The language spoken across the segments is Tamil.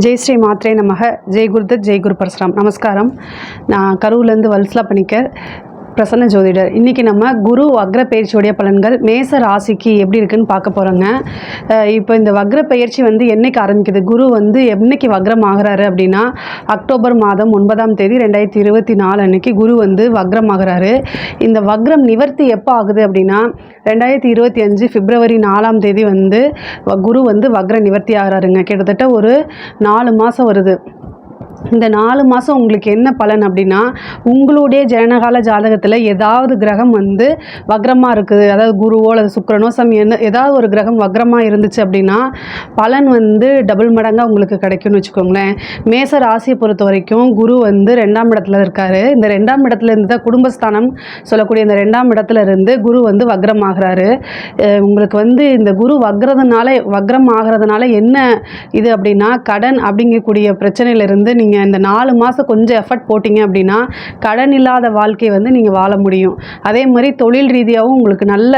ஜெய் ஸ்ரீ மாத்ரே நமக. ஜெய் குருதத் ஜெய் குரு பரசுராம். நமஸ்காரம். நான் கரூர்லேருந்து வல்சலா பணிக்கர். பிரசன்ன ஜோதிடர். இன்றைக்கி நம்ம குரு வக்ர பயிற்சியுடைய பலன்கள் மேச ராசிக்கு எப்படி இருக்குன்னு பார்க்க போகிறோங்க இப்போ இந்த வக்ர பயிற்சி வந்து என்னைக்கு ஆரம்பிக்குது? குரு வந்து என்னைக்கு வக்ரம் ஆகிறாரு அப்படின்னா அக்டோபர் மாதம் ஒன்பதாம் தேதி ரெண்டாயிரத்தி இருபத்தி நாலு அன்னைக்கு குரு வந்து வக்ரம் ஆகுறாரு. இந்த வக்ரம் நிவர்த்தி எப்போ ஆகுது அப்படின்னா ரெண்டாயிரத்தி இருபத்தி அஞ்சு பிப்ரவரி நாலாம் தேதி வந்து வ- குரு வந்து வக்ர நிவர்த்தி ஆகிறாருங்க. கிட்டத்தட்ட ஒரு நாலு மாதம் வருது. இந்த நாலு மாதம் உங்களுக்கு என்ன பலன் அப்படின்னா உங்களுடைய ஜனனகால ஜாதகத்தில் ஏதாவது கிரகம் வந்து வக்ரமாக இருக்குது. அதாவது குருவோ அல்லது சுக்கிரனோ சம் என்ன ஏதாவது ஒரு கிரகம் வக்ரமாக இருந்துச்சு அப்படின்னா பலன் வந்து டபுள் மடங்காக உங்களுக்கு கிடைக்கும்னு வச்சுக்கோங்களேன். மேச ராசியை பொறுத்த வரைக்கும் குரு வந்து ரெண்டாம் இடத்துல இருக்காரு. இந்த ரெண்டாம் இடத்துல இருந்து தான் குடும்பஸ்தானம் சொல்லக்கூடிய இந்த ரெண்டாம் இடத்துல இருந்து குரு வந்து வக்ரம் ஆகுறாரு உங்களுக்கு வந்து இந்த குரு வக்ரதுனால வக்ரம் ஆகிறதுனால என்ன இது அப்படின்னா கடன் அப்படிங்கக்கூடிய பிரச்சனையிலிருந்து நீங்கள் இந்த நாலு மாதம் கொஞ்சம் எஃபர்ட் போட்டிங்க அப்படின்னா கடன் இல்லாத வாழ்க்கையை வந்து நீங்கள் வாழ முடியும். அதே மாதிரி தொழில் ரீதியாகவும் உங்களுக்கு நல்ல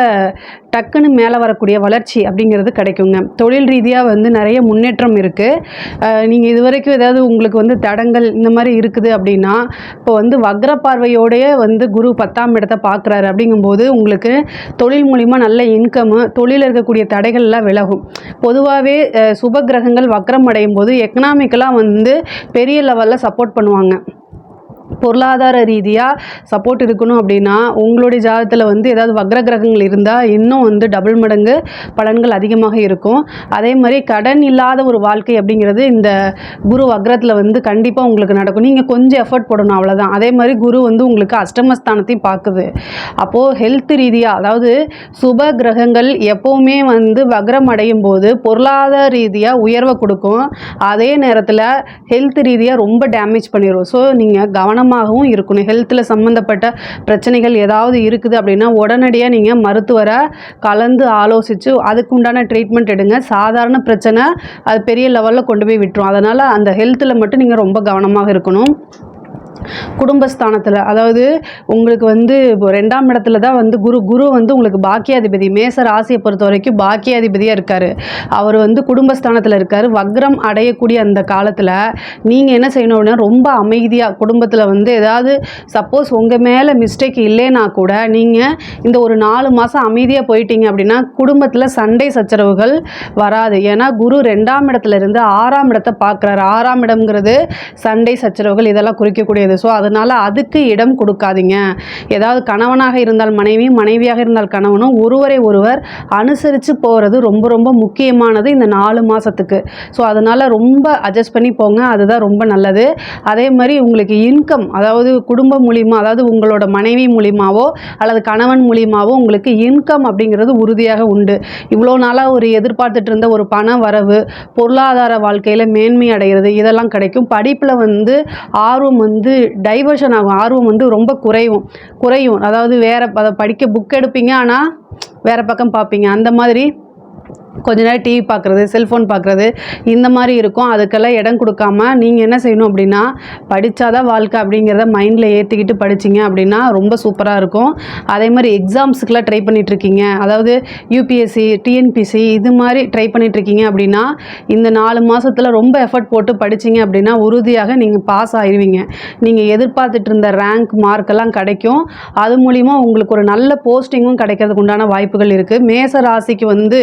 டக்குன்னு மேலே வரக்கூடிய வளர்ச்சி அப்படிங்கிறது கிடைக்குங்க. தொழில் ரீதியாக வந்து நிறைய முன்னேற்றம் இருக்குது நீங்கள் இது வரைக்கும் ஏதாவது உங்களுக்கு வந்து தடங்கள் இந்த மாதிரி இருக்குது அப்படின்னா இப்போ வந்து வக்ர பார்வையோடைய வந்து குரு பத்தாம் இடத்தை பார்க்குறாரு அப்படிங்கும்போது உங்களுக்கு தொழில் மூலிமா நல்ல இன்கம்மு தொழிலில் இருக்கக்கூடிய தடைகள்லாம் விலகும். பொதுவாகவே சுப கிரகங்கள் வக்ரம் அடையும் போது எக்கனாமிக்கலாக வந்து பெரிய லெவலில் சப்போர்ட் பண்ணுவாங்க. பொருளாதார ரீதியாக சப்போர்ட் இருக்கணும் அப்படின்னா உங்களுடைய ஜாதகத்தில் வந்து ஏதாவது வக்ர கிரகங்கள் இருந்தால் இன்னும் வந்து டபுள் மடங்கு பலன்கள் அதிகமாக இருக்கும். அதே மாதிரி கடன் இல்லாத ஒரு வாழ்க்கை அப்படிங்கிறது இந்த குரு வக்ரத்தில் வந்து கண்டிப்பாக உங்களுக்கு நடக்கும். நீங்கள் கொஞ்சம் எஃபர்ட் போடணும் அவ்வளோதான் அதே மாதிரி குரு வந்து உங்களுக்கு அஷ்டமஸ்தானத்தையும் பார்க்குது. அப்போது ஹெல்த் ரீதியாக அதாவது சுப கிரகங்கள் எப்போவுமே வந்து வக்ரம் அடையும் போது பொருளாதார ரீதியாக உயர்வை கொடுக்கும். அதே நேரத்தில் ஹெல்த் ரீதியாக ரொம்ப டேமேஜ் பண்ணிடும் ஸோ நீங்கள் கவனம் கவனமாகவும் இருக்கணும். ஹெல்த்தில் சம்மந்தப்பட்ட பிரச்சனைகள் ஏதாவது இருக்குது அப்படின்னா உடனடியாக நீங்கள் மருத்துவரை கலந்து ஆலோசித்து அதுக்கு உண்டான ட்ரீட்மெண்ட் எடுங்க. சாதாரண பிரச்சனை அது பெரிய லெவலில் கொண்டு போய் விட்டுரும். அதனால் அந்த ஹெல்த்தில் மட்டும் நீங்கள் ரொம்ப கவனமாக இருக்கணும். குடும்பஸ்தானத்தில். அதாவது உங்களுக்கு வந்து இப்போ ரெண்டாம் இடத்துல தான் வந்து குரு குரு வந்து உங்களுக்கு பாக்கியாதிபதி. மேச ராசியை பொறுத்த வரைக்கும் பாக்கியாதிபதியாக இருக்கார். அவர் வந்து குடும்பஸ்தானத்தில் இருக்கார். வக்ரம் அடையக்கூடிய அந்த காலத்தில் நீங்கள் என்ன செய்யணும் அப்படின்னா ரொம்ப அமைதியாக குடும்பத்தில் வந்து ஏதாவது சப்போஸ் உங்கள் மேலே மிஸ்டேக் இல்லைன்னா கூட நீங்கள் இந்த ஒரு நாலு மாதம் அமைதியாக போயிட்டீங்க அப்படின்னா குடும்பத்தில் சண்டை சச்சரவுகள் வராது. ஏன்னா குரு ரெண்டாம் இடத்துல இருந்து ஆறாம் இடத்தை பார்க்குறாரு. ஆறாம் இடம்ங்கிறது சண்டை சச்சரவுகள் இதெல்லாம் குறிக்கக்கூடியது ஸோ அதனால் அதுக்கு இடம் கொடுக்காதீங்க. ஏதாவது கணவனாக இருந்தால் மனைவி மனைவியாக இருந்தால் கணவனும் ஒருவரை ஒருவர் அனுசரித்து போகிறது ரொம்ப ரொம்ப முக்கியமானது இந்த நாலு மாதத்துக்கு ஸோ அதனால் ரொம்ப அட்ஜஸ்ட் பண்ணி போங்க. அதுதான் ரொம்ப நல்லது. அதே மாதிரி உங்களுக்கு இன்கம் அதாவது குடும்பம் மூலியமாக அதாவது உங்களோட மனைவி மூலியமாவோ அல்லது கணவன் மூலியமாவோ உங்களுக்கு இன்கம் அப்படிங்கிறது உறுதியாக உண்டு. இவ்வளோ நாளாக ஒரு எதிர்பார்த்துட்டு இருந்த ஒரு பண வரவு பொருளாதார வாழ்க்கையில் மேன்மை அடைகிறது இதெல்லாம் கிடைக்கும். படிப்பில் வந்து ஆர்வம் வந்து டைவர்ஷன் ஆகும் ஆர்வம் வந்து ரொம்ப குறையும் குறையும். அதாவது வேறு அதை படிக்க புக் எடுப்பீங்க ஆனால் வேறு பக்கம் பார்ப்பீங்க. அந்த மாதிரி கொஞ்ச நேரம் டிவி பார்க்குறது செல்ஃபோன் பார்க்குறது இந்த மாதிரி இருக்கும். அதுக்கெல்லாம் இடம் கொடுக்காம நீங்கள் என்ன செய்யணும் அப்படின்னா படித்தாதான் வாழ்க்கை அப்படிங்கிறத மைண்டில் ஏற்றிக்கிட்டு படிச்சீங்க அப்படின்னா ரொம்ப சூப்பராக இருக்கும். அதே மாதிரி எக்ஸாம்ஸுக்கெல்லாம் ட்ரை பண்ணிகிட்ருக்கீங்க அதாவது யூபிஎஸ்சி டிஎன்பிசி இது மாதிரி ட்ரை பண்ணிகிட்ருக்கீங்க அப்படின்னா இந்த நாலு மாதத்தில் ரொம்ப எஃபர்ட் போட்டு படிச்சீங்க அப்படின்னா உறுதியாக நீங்கள் பாஸ் ஆயிடுவீங்க நீங்கள் எதிர்பார்த்துட்டு இருந்த ரேங்க் மார்க்கெல்லாம் கிடைக்கும். அது மூலிமா உங்களுக்கு ஒரு நல்ல போஸ்டிங்கும் கிடைக்கிறதுக்கு உண்டான வாய்ப்புகள் இருக்குது மேச ராசிக்கு வந்து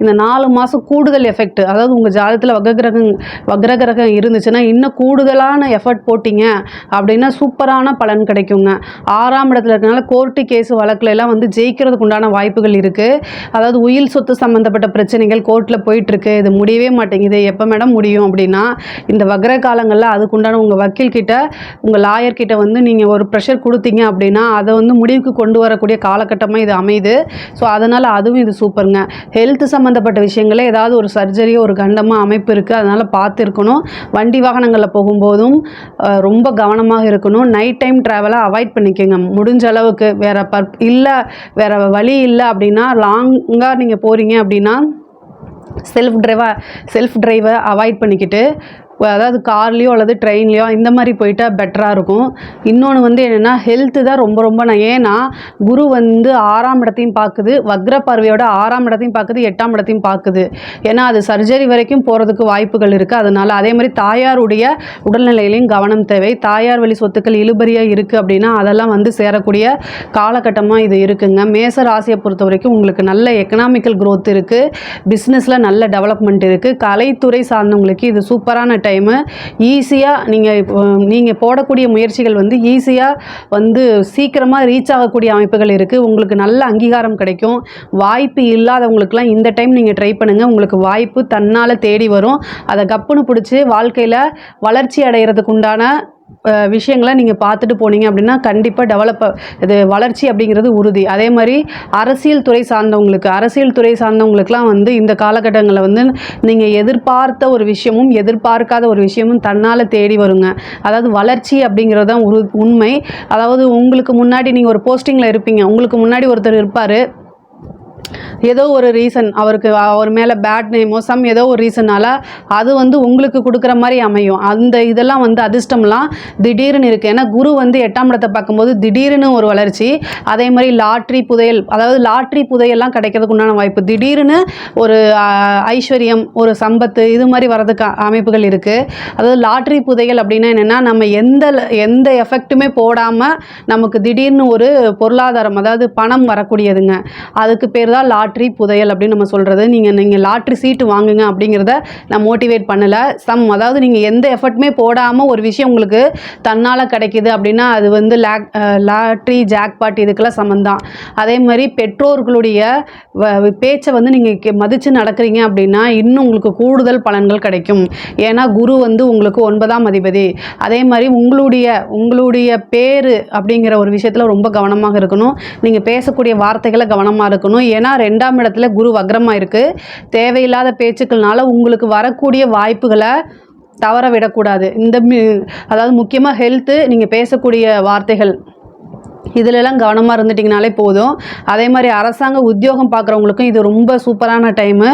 இந்த நாலு மாதம் கூடுதல் எஃபெக்ட் அதாவது உங்கள் ஜாதகத்தில் வக்ரகிரகம் வக்ரகிரகம் இருந்துச்சுன்னா இன்னும் கூடுதலான எஃபர்ட் போட்டிங்க அப்படின்னா சூப்பரான பலன் கிடைக்குங்க. ஆறாம் இடத்துல இருக்கனால கோர்ட்டு கேஸ் வழக்குல எல்லாம் வந்து ஜெயிக்கிறதுக்கு உண்டான வாய்ப்புகள் இருக்குது அதாவது உயில் சொத்து சம்மந்தப்பட்ட பிரச்சனைகள் கோர்ட்டில் போயிட்டுருக்கு இது முடியவே மாட்டேங்குது. எப்போ மேடம் முடியும் அப்படின்னா இந்த வக்ர காலங்களில் அதுக்குண்டான உங்கள் வக்கீல் கிட்ட உங்கள் லாயர் கிட்ட வந்து நீங்கள் ஒரு ப்ரெஷர் கொடுத்தீங்க அப்படின்னா அதை வந்து முடிவுக்கு கொண்டு வரக்கூடிய காலகட்டமாக இது அமையுது. ஸோ அதனால் அதுவும் இது சூப்பருங்க ஹெல்த் சம்மந்தப்பட்ட விஷயங்களே ஏதாவது ஒரு சர்ஜரியோ ஒரு கண்டமாக அமைப்பு இருக்குது அதனால் பார்த்துருக்கணும். வண்டி வாகனங்களில் போகும்போதும் ரொம்ப கவனமாக இருக்கணும். நைட் டைம் ட்ராவலை அவாய்ட் பண்ணிக்கோங்க. முடிஞ்ச அளவுக்கு வேறு பர் இல்லை வேறு வழி இல்லை அப்படின்னா லாங்காக நீங்கள் போகிறீங்க அப்படின்னா செல்ஃப் டிரைவாக செல்ஃப் டிரைவை அவாய்ட் பண்ணிக்கிட்டு அதாவது கார்லேயோ அல்லது ட்ரெயின்லேயோ இந்த மாதிரி போயிட்டால் பெட்டராக இருக்கும். இன்னொன்று வந்து என்னென்னா ஹெல்த்து தான் ரொம்ப ரொம்ப நான் ஏன்னா குரு வந்து ஆறாம் இடத்தையும் பார்க்குது வக்ர பார்வையோட ஆறாம் இடத்தையும் பார்க்குது எட்டாம் இடத்தையும் பார்க்குது. ஏன்னா அது சர்ஜரி வரைக்கும் போகிறதுக்கு வாய்ப்புகள் இருக்குது அதனால் அதே மாதிரி தாயாருடைய உடல்நிலையிலையும் கவனம் தேவை. தாயார் வழி சொத்துக்கள் இழுபறியாக இருக்குது அப்படின்னா அதெல்லாம் வந்து சேரக்கூடிய காலகட்டமாக இது இருக்குங்க. மேச ராசியை பொறுத்த வரைக்கும் உங்களுக்கு நல்ல எக்கனாமிக்கல் க்ரோத் இருக்குது பிஸ்னஸில் நல்ல டெவலப்மெண்ட் இருக்குது கலைத்துறை சார்ந்தவங்களுக்கு இது சூப்பரான டைமு ஈஸியாக நீங்கள் நீங்கள் போடக்கூடிய முயற்சிகள் வந்து ஈஸியாக வந்து சீக்கிரமாக ரீச் ஆகக்கூடிய அமைப்புகள் இருக்குது உங்களுக்கு நல்ல அங்கீகாரம் கிடைக்கும். வாய்ப்பு இல்லாதவங்களுக்குலாம் இந்த டைம் நீங்கள் ட்ரை பண்ணுங்கள் உங்களுக்கு வாய்ப்பு தன்னால் தேடி வரும். அதை கப்புன்னு பிடிச்சி வாழ்க்கையில் வளர்ச்சி அடைகிறதுக்கு உண்டான விஷயங்களை நீங்கள் பார்த்துட்டு போனீங்க அப்படின்னா கண்டிப்பாக டெவலப் இது வளர்ச்சி அப்படிங்கிறது உறுதி. அதே மாதிரி அரசியல் துறை சார்ந்தவங்களுக்கு அரசியல் துறை சார்ந்தவங்களுக்குலாம் வந்து இந்த காலகட்டங்களில் வந்து நீங்கள் எதிர்பார்த்த ஒரு விஷயமும் எதிர்பார்க்காத ஒரு விஷயமும் தன்னால் தேடி வருங்க. அதாவது வளர்ச்சி அப்படிங்கிறது தான் உரு உண்மை. அதாவது உங்களுக்கு முன்னாடி நீங்கள் ஒரு போஸ்டிங்கில் இருப்பீங்க. உங்களுக்கு முன்னாடி ஒருத்தர் இருப்பார். ஏதோ ஒரு ரீசன் அவருக்கு அவர் மேலே பேட் நேமோ சம் ஏதோ ஒரு ரீசனால் அது வந்து உங்களுக்கு கொடுக்குற மாதிரி அமையும். அந்த இதெல்லாம் வந்து அதிர்ஷ்டம்லாம் திடீர்னு இருக்குது ஏன்னா குரு வந்து எட்டாம் இடத்தை பார்க்கும்போது திடீர்னு ஒரு வளர்ச்சி அதே மாதிரி லாட்ரி புதையல் அதாவது லாட்ரி புதையெல்லாம் கிடைக்கிறதுக்கு உண்டான வாய்ப்பு. திடீர்னு ஒரு ஐஸ்வர்யம் ஒரு சம்பத்து இது மாதிரி வரதுக்கு அமைப்புகள் இருக்குது அதாவது லாட்ரி புதையல் அப்படின்னா என்னென்னா நம்ம எந்த எந்த எஃபெக்ட்டுமே போடாமல் நமக்கு திடீர்னு ஒரு பொருளாதாரம் அதாவது பணம் வரக்கூடியதுங்க. அதுக்கு பேர் தான் லாட்ரி புதையல் அப்படின்னு நம்ம சொல்கிறது நீங்கள் நீங்கள் லாட்ரி சீட்டு வாங்குங்க அப்படிங்கிறத நான் மோட்டிவேட் பண்ணலை. சம் அதாவது நீங்கள் எந்த எஃபர்ட்டுமே போடாமல் ஒரு விஷயம் உங்களுக்கு தன்னால் கிடைக்குது அப்படின்னா அது வந்து லேக் லாட்ரி ஜாக்பாட் இதுக்கெல்லாம் சம்மந்தான் அதே மாதிரி பெற்றோர்களுடைய வ- பேச்சை வந்து நீங்கள் மதித்து நடக்கிறீங்க அப்படின்னா இன்னும் உங்களுக்கு கூடுதல் பலன்கள் கிடைக்கும். ஏன்னா குரு வந்து உங்களுக்கு ஒன்பதாம் அதிபதி. அதே மாதிரி உங்களுடைய உங்களுடைய பேர் அப்படிங்கிற ஒரு விஷயத்தில் ரொம்ப கவனமாக இருக்கணும். நீங்கள் பேசக்கூடிய வார்த்தைகளை கவனமாக இருக்கணும். ஏன்னா ரெண்டாம் இடத்துல குரு வக்ரமாக இருக்குது தேவையில்லாத பேச்சுக்கள்னால உங்களுக்கு வரக்கூடிய வாய்ப்புகளை தவற விடக்கூடாது. இந்த அதாவது முக்கியமாக ஹெல்த்து நீங்கள் பேசக்கூடிய வார்த்தைகள். இதிலெல்லாம் கவனமாக இருந்துட்டிங்கனாலே போதும். அதே மாதிரி அரசாங்க உத்தியோகம் பார்க்குறவங்களுக்கும் இது ரொம்ப சூப்பரான டைமு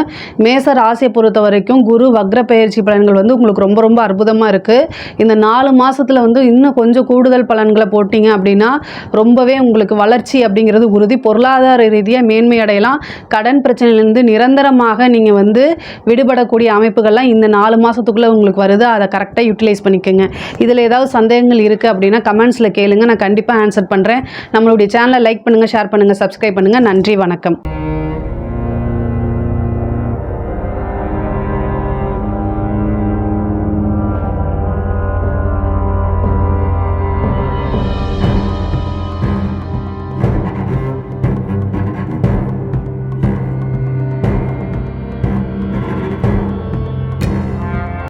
மேச ராசியை பொறுத்த வரைக்கும் குரு வக்ர பயிற்சி பலன்கள் வந்து உங்களுக்கு ரொம்ப ரொம்ப அற்புதமாக இருக்குது இந்த நாலு மாதத்தில் வந்து இன்னும் கொஞ்சம் கூடுதல் பலன்களை போட்டிங்க அப்படின்னா ரொம்பவே உங்களுக்கு வளர்ச்சி அப்படிங்கிறது உறுதி. பொருளாதார ரீதியாக மேன்மை அடையலாம். கடன் பிரச்சனையிலேருந்து நிரந்தரமாக நீங்கள் வந்து விடுபடக்கூடிய அமைப்புகள்லாம் இந்த நாலு மாதத்துக்குள்ளே உங்களுக்கு வருது. அதை கரெக்டாக யூட்டிலைஸ் பண்ணிக்கோங்க. இதில் ஏதாவது சந்தேகங்கள் இருக்குது அப்படின்னா கமெண்ட்ஸில் கேளுங்க. நான் கண்டிப்பாக ஆன்சர் பண்ணுறேன் நம்மளுடைய சேனலை லைக் பண்ணுங்கள் ஷேர் பண்ணுங்கள் சப்ஸ்கிரைப் பண்ணுங்கள் நன்றி வணக்கம்.